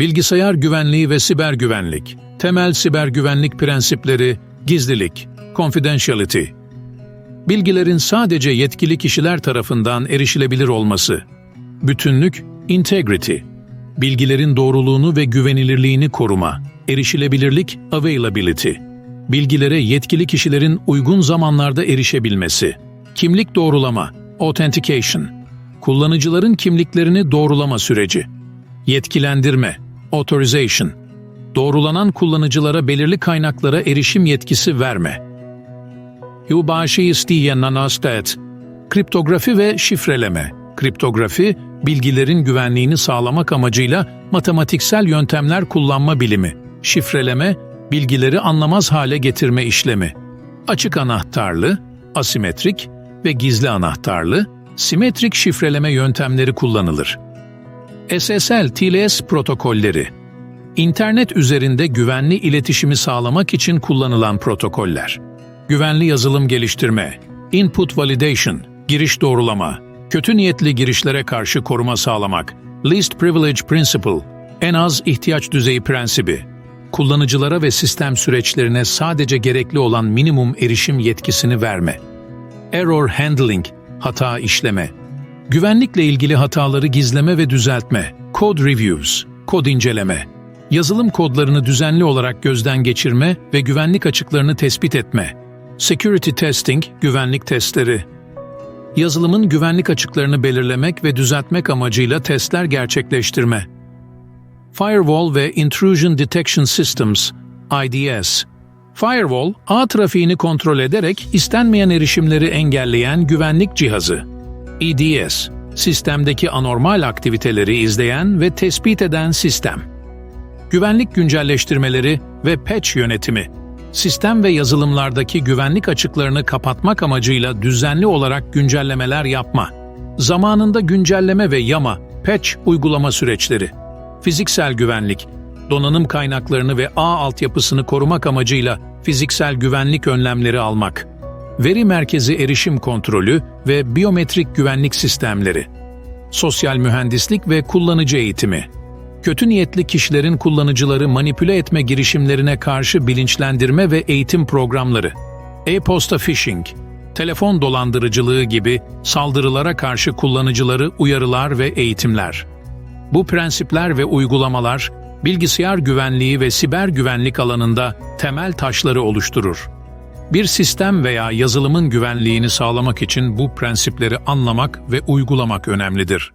Bilgisayar güvenliği ve siber güvenlik. Temel siber güvenlik prensipleri, gizlilik, confidentiality. Bilgilerin sadece yetkili kişiler tarafından erişilebilir olması. Bütünlük, integrity. Bilgilerin doğruluğunu ve güvenilirliğini koruma. Erişilebilirlik, availability. Bilgilere yetkili kişilerin uygun zamanlarda erişebilmesi. Kimlik doğrulama, authentication. Kullanıcıların kimliklerini doğrulama süreci. Yetkilendirme, authorization. Doğrulanan kullanıcılara belirli kaynaklara erişim yetkisi verme. Yılbaşı isteyen nanastet. Kriptografi ve şifreleme. Kriptografi, bilgilerin güvenliğini sağlamak amacıyla matematiksel yöntemler kullanma bilimi. Şifreleme, bilgileri anlamaz hale getirme işlemi. Açık anahtarlı, asimetrik ve gizli anahtarlı, simetrik şifreleme yöntemleri kullanılır. SSL TLS protokolleri İnternet üzerinde güvenli iletişimi sağlamak için kullanılan protokoller. Güvenli yazılım geliştirme, input validation, giriş doğrulama, kötü niyetli girişlere karşı koruma sağlamak, least privilege principle, en az ihtiyaç düzeyi prensibi, kullanıcılara ve sistem süreçlerine sadece gerekli olan minimum erişim yetkisini verme. Error handling, hata işleme, güvenlikle ilgili hataları gizleme ve düzeltme, code reviews, kod inceleme, yazılım kodlarını düzenli olarak gözden geçirme ve güvenlik açıklarını tespit etme, security testing, güvenlik testleri, yazılımın güvenlik açıklarını belirlemek ve düzeltmek amacıyla testler gerçekleştirme, Firewall ve Intrusion Detection Systems, IDS. Firewall, ağ trafiğini kontrol ederek istenmeyen erişimleri engelleyen güvenlik cihazı. EDS, sistemdeki anormal aktiviteleri izleyen ve tespit eden sistem. Güvenlik güncelleştirmeleri ve patch yönetimi. Sistem ve yazılımlardaki güvenlik açıklarını kapatmak amacıyla düzenli olarak güncellemeler yapma. Zamanında güncelleme ve yama, patch uygulama süreçleri fiziksel güvenlik, donanım kaynaklarını ve ağ altyapısını korumak amacıyla fiziksel güvenlik önlemleri almak, veri merkezi erişim kontrolü ve biyometrik güvenlik sistemleri, sosyal mühendislik ve kullanıcı eğitimi, kötü niyetli kişilerin kullanıcıları manipüle etme girişimlerine karşı bilinçlendirme ve eğitim programları, e-posta phishing, telefon dolandırıcılığı gibi saldırılara karşı kullanıcıları uyarılar ve eğitimler. Bu prensipler ve uygulamalar bilgisayar güvenliği ve siber güvenlik alanında temel taşları oluşturur. Bir sistem veya yazılımın güvenliğini sağlamak için bu prensipleri anlamak ve uygulamak önemlidir.